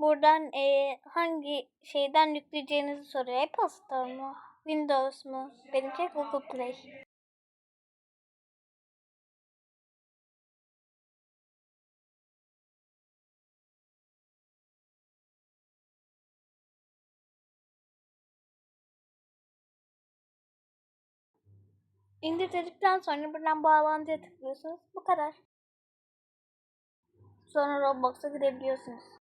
Buradan e, hangi şeyden yükleyeceğinizi soruyor. Apple Store mu? Windows mu? Benimki Google Play. İndir dedikten sonra buradan bağlantıya tıklıyorsunuz. Bu kadar. Sonra Roblox'a girebiliyorsunuz.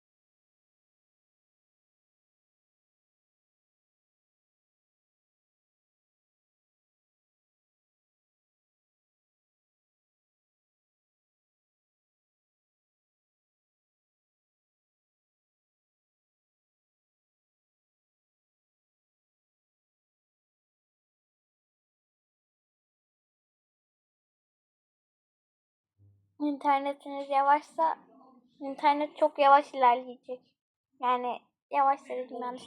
İnternetiniz yavaşsa internet çok yavaş ilerleyecek. Yani yavaş dedim yanlış.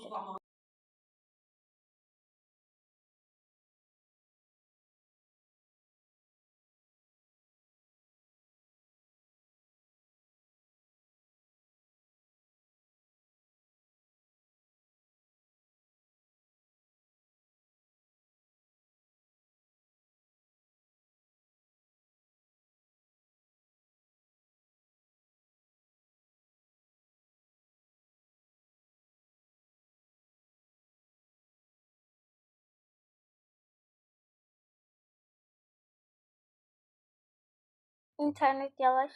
İnternet yavaş.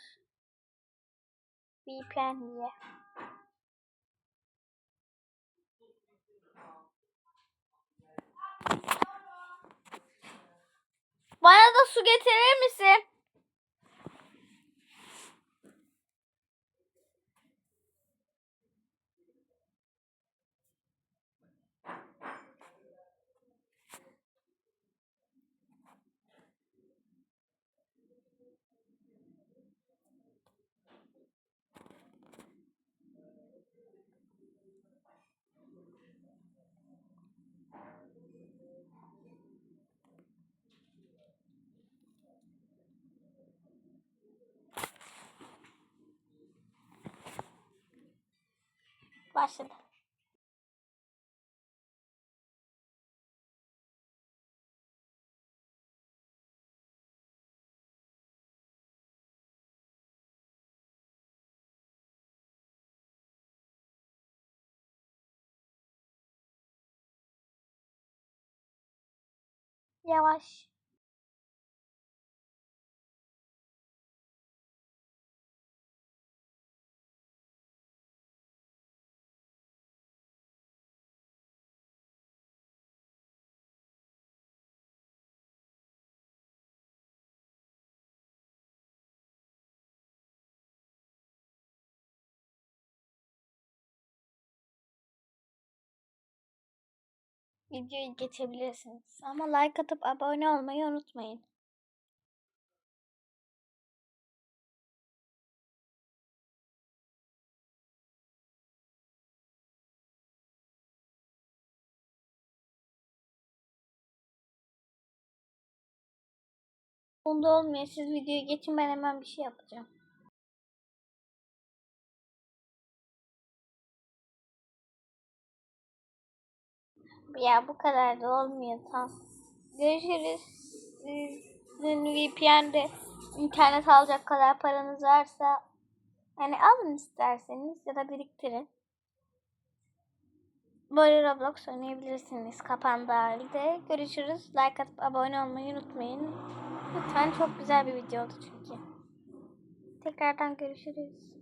VPN diye. Bana da su getirir misin? Başladı. Yavaş. Videoyu geçebilirsiniz. Ama like atıp abone olmayı unutmayın. Bunda olmuyor. Siz videoyu geçin ben hemen bir şey yapacağım. Ya bu kadar da olmuyor tam. Görüşürüz. Sizin VPN'de internet alacak kadar paranız varsa yani alın isterseniz ya da biriktirin. Böyle Roblox oynayabilirsiniz kapandığı halde. Görüşürüz. Like atıp abone olmayı unutmayın. Lütfen çok güzel bir video oldu çünkü. Tekrardan görüşürüz.